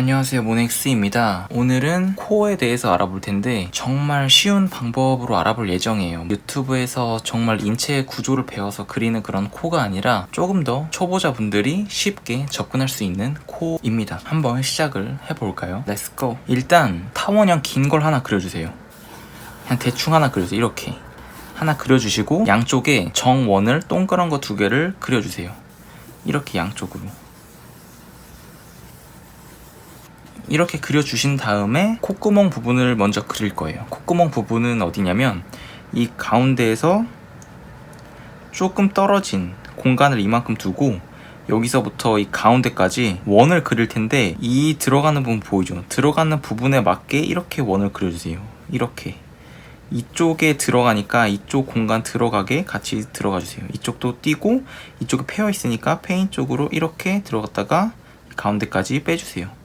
안녕하세요 모넥스입니다. 오늘은 코어에 대해서 알아볼 텐데 정말 쉬운 방법으로 알아볼 예정이에요. 유튜브에서 정말 인체의 구조를 배워서 그리는 그런 코가 아니라 조금 더 초보자분들이 쉽게 접근할 수 있는 코입니다. 한번 시작을 해볼까요? 렛츠고 일단 타원형 긴 걸 하나 그려주세요. 그냥 대충 하나 그려주세요. 이렇게 하나 그려주시고 양쪽에 정원을 동그란 거 두 개를 그려주세요. 이렇게 양쪽으로 이렇게 그려주신 다음에 콧구멍 부분을 먼저 그릴 거예요. 콧구멍 부분은 어디냐면 이 가운데에서 조금 떨어진 공간을 이만큼 두고 여기서부터 이 가운데까지 원을 그릴 텐데 이 들어가는 부분 보이죠? 들어가는 부분에 맞게 이렇게 원을 그려주세요. 이렇게 이쪽에 들어가니까 이쪽 공간 들어가게 같이 들어가 주세요. 이쪽도 띄고 이쪽에 패여 있으니까 페인 쪽으로 이렇게 들어갔다가 가운데까지 빼주세요.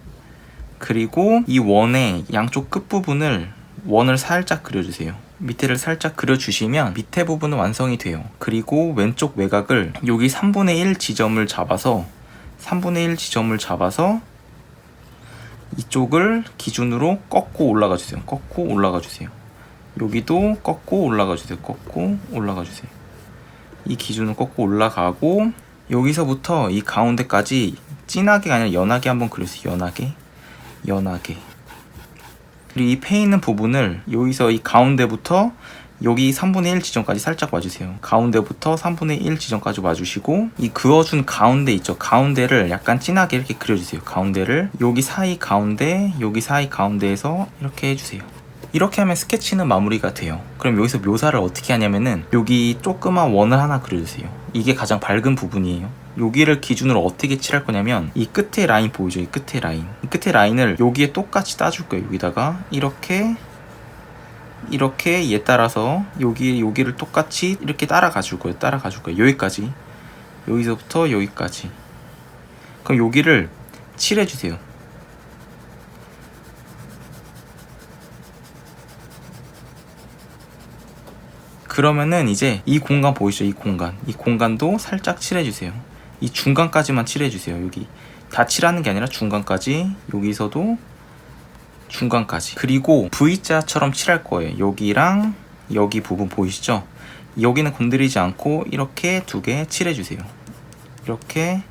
그리고 이 원의 양쪽 끝부분을 원을 살짝 그려주세요. 밑에를 살짝 그려주시면 밑에 부분은 완성이 돼요. 그리고 왼쪽 외곽을 여기 3분의 1 지점을 잡아서 3분의 1 지점을 잡아서 이쪽을 기준으로 꺾고 올라가 주세요. 꺾고 올라가 주세요. 여기도 꺾고 올라가 주세요. 꺾고 올라가 주세요. 이 기준을 꺾고 올라가고 여기서부터 이 가운데까지 진하게가 아니라 연하게 한번 그려주세요. 연하게. 연하게 그리고 이패 있는 부분을 여기서 이 가운데부터 여기 3분의 1 지점까지 살짝 와주세요. 가운데부터 3분의 1 지점까지 와주시고 이 그어준 가운데 있죠. 가운데를 약간 진하게 이렇게 그려주세요. 가운데를 여기 사이 가운데 여기 사이 가운데에서 이렇게 해주세요. 이렇게 하면 스케치는 마무리가 돼요. 그럼 여기서 묘사를 어떻게 하냐면은 여기 조그만 원을 하나 그려주세요. 이게 가장 밝은 부분이에요. 여기를 기준으로 어떻게 칠할 거냐면 이 끝에 라인 보이죠? 이 끝에 라인. 이 끝에 라인을 여기에 똑같이 따줄 거예요. 여기다가 이렇게 이렇게 얘 따라서 여기 여기를 똑같이 이렇게 따라가 줄 거예요. 따라가 줄 거예요. 여기까지. 여기서부터 여기까지. 그럼 여기를 칠해 주세요. 그러면은 이제 이 공간 보이시죠? 이 공간. 이 공간도 살짝 칠해 주세요. 이 중간까지만 칠해주세요. 여기 다 칠하는 게 아니라 중간까지 여기서도 중간까지 그리고 V자처럼 칠할 거예요. 여기랑 여기 부분 보이시죠? 여기는 건드리지 않고 이렇게 두 개 칠해주세요. 이렇게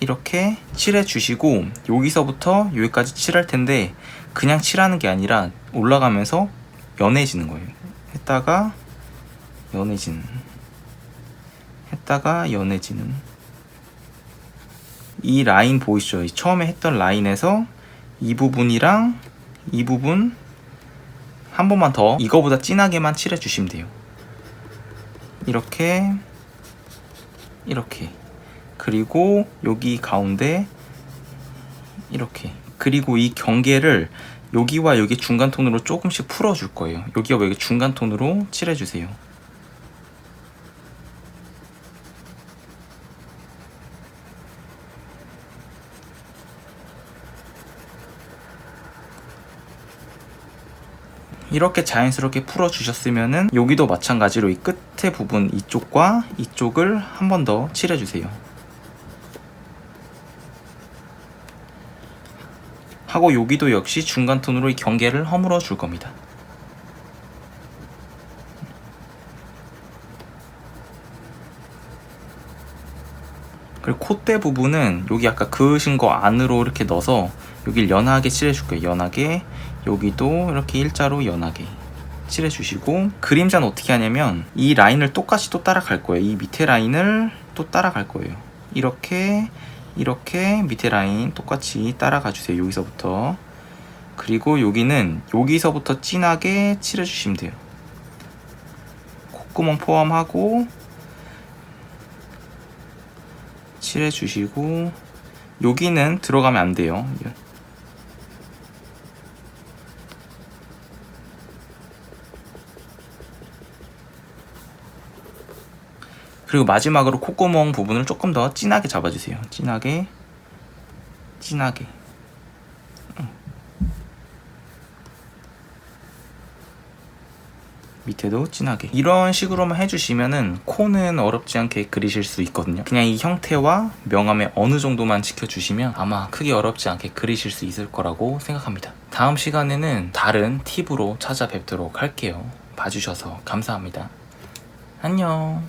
이렇게 칠해 주시고 여기서부터 여기까지 칠할 텐데 그냥 칠하는 게 아니라 올라가면서 연해지는 거예요. 했다가 연해지는 했다가 연해지는 이 라인 보이시죠? 처음에 했던 라인에서 이 부분이랑 이 부분 한 번만 더 이거보다 진하게만 칠해 주시면 돼요. 이렇게 이렇게 그리고 여기 가운데 이렇게 그리고 이 경계를 여기와 여기 중간 톤으로 조금씩 풀어 줄 거예요. 여기와 여기 중간 톤으로 칠해 주세요. 이렇게 자연스럽게 풀어주셨으면은 여기도 마찬가지로 이 끝에 부분 이쪽과 이쪽을 한 번 더 칠해주세요. 하고 여기도 역시 중간 톤으로 이 경계를 허물어 줄 겁니다. 그리고 콧대 부분은 여기 아까 그으신 거 안으로 이렇게 넣어서 여길 연하게 칠해줄 거예요. 연하게 여기도 이렇게 일자로 연하게 칠해주시고 그림자는 어떻게 하냐면 이 라인을 똑같이 또 따라갈 거예요. 이 밑에 라인을 또 따라갈 거예요. 이렇게 이렇게 밑에 라인 똑같이 따라가 주세요. 여기서부터 그리고 여기는 여기서부터 진하게 칠해주시면 돼요. 콧구멍 포함하고 칠해주시고 여기는 들어가면 안 돼요. 그리고 마지막으로 콧구멍 부분을 조금 더 진하게 잡아주세요. 진하게, 진하게. 밑에도 진하게. 이런 식으로만 해주시면은 코는 어렵지 않게 그리실 수 있거든요. 그냥 이 형태와 명암의 어느 정도만 지켜주시면 아마 크게 어렵지 않게 그리실 수 있을 거라고 생각합니다. 다음 시간에는 다른 팁으로 찾아뵙도록 할게요. 봐주셔서 감사합니다. 안녕